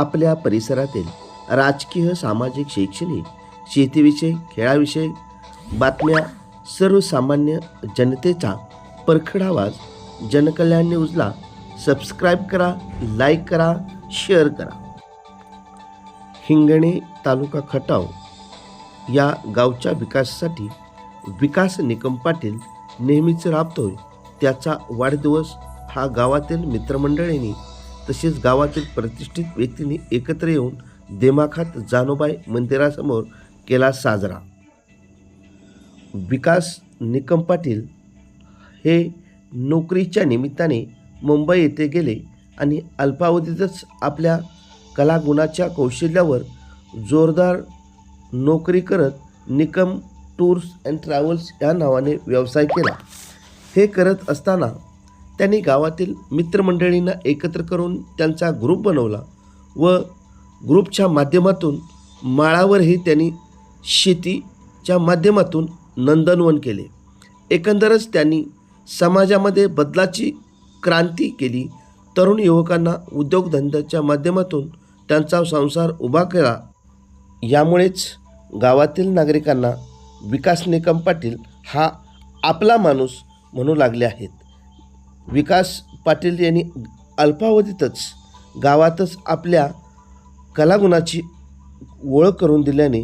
आपल्या परिसरातील राजकीय सामाजिक शैक्षणिक शेतीविषयक खेळाविषयक बातम्या सर्वसामान्य जनतेचा परखड आवाज जनकल्याण न्यूजला सबस्क्राईब करा लाईक करा शेअर करा. हिंगणे तालुका खटाव या गावच्या विकासासाठी विकास निकम पाटील नेहमीच राबतोय त्याचा वाढदिवस हा गावातील मित्रमंडळींनी तसेच गावातील प्रतिष्ठित व्यक्तींनी एकत्र येऊन दिमाखात जानोबाई मंदिरासमोर केला साजरा. विकास निकम पाटील हे नोकरीच्या निमित्ताने मुंबई येथे गेले आणि अल्पावधीतच आपल्या कलागुणाच्या कौशल्यावर जोरदार नोकरी करत निकम टूर्स अँड ट्रॅव्हल्स या नावाने व्यवसाय केला. हे करत असताना त्यांनी गावातील मित्रमंडळींना एकत्र करून त्यांचा ग्रुप बनवला व ग्रुपच्या माध्यमातून माळावरही त्यांनी शेतीच्या माध्यमातून नंदनवन केले. एकंदरच त्यांनी समाजामध्ये बदलाची क्रांती केली. तरुण युवकांना उद्योगधंद्याच्या माध्यमातून त्यांचा संसार उभा केला. यामुळेच गावातील नागरिकांना विकास निकम पाटील हा आपला माणूस म्हणू लागले आहेत. विकास पाटील यांनी अल्पावधीतच गावातच आपल्या कलागुणाची ओळख करून दिल्याने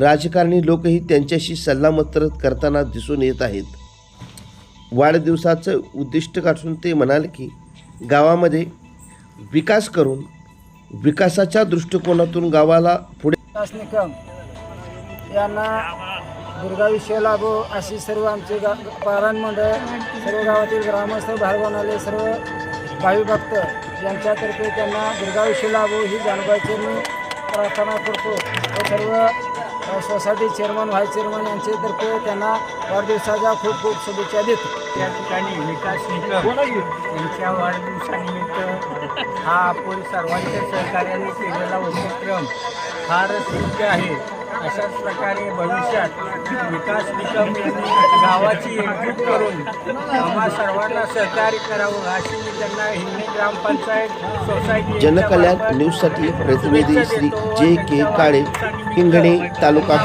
राजकारणी लोकही त्यांच्याशी सल्लामसलत करताना दिसून येत आहेत. वाढदिवसाचं उद्दिष्ट गाठून ते म्हणाले की गावामध्ये विकास करून विकासाच्या दृष्टिकोनातून गावाला पुढे निकम यांना दुर्गा लाभो अशी सर्व आमचे गा पारायण मंडळ सर्व गावातील ग्रामस्थ भाईबनाले सर्व भावी भक्त यांच्यातर्फे त्यांना दुर्गा लाभो ही जाणवायची मी प्रार्थना करतो. व सर्व सोसायटी चेअरमन व्हाईस चेअरमन यांच्यातर्फे त्यांना वाढदिवसाच्या खूप खूप शुभेच्छा देतो. या ठिकाणी विकास निकम यांच्या वाढदिवसानिमित्त हा आपण सर्वांच्या सहकार्याने केलेला उपक्रम फारच योग्य आहे. अशाच प्रकारे भविष्यात विकास निकम यांनी गावाची एकजूट करून आम्हा सर्वांना सहकार्य करावं अशी मी त्यांना हिंगणे ग्रामपंचायत सोसायटी जनकल्याण न्यूजसाठी प्रतिनिधी श्री जे के काळे हिंगणे तालुका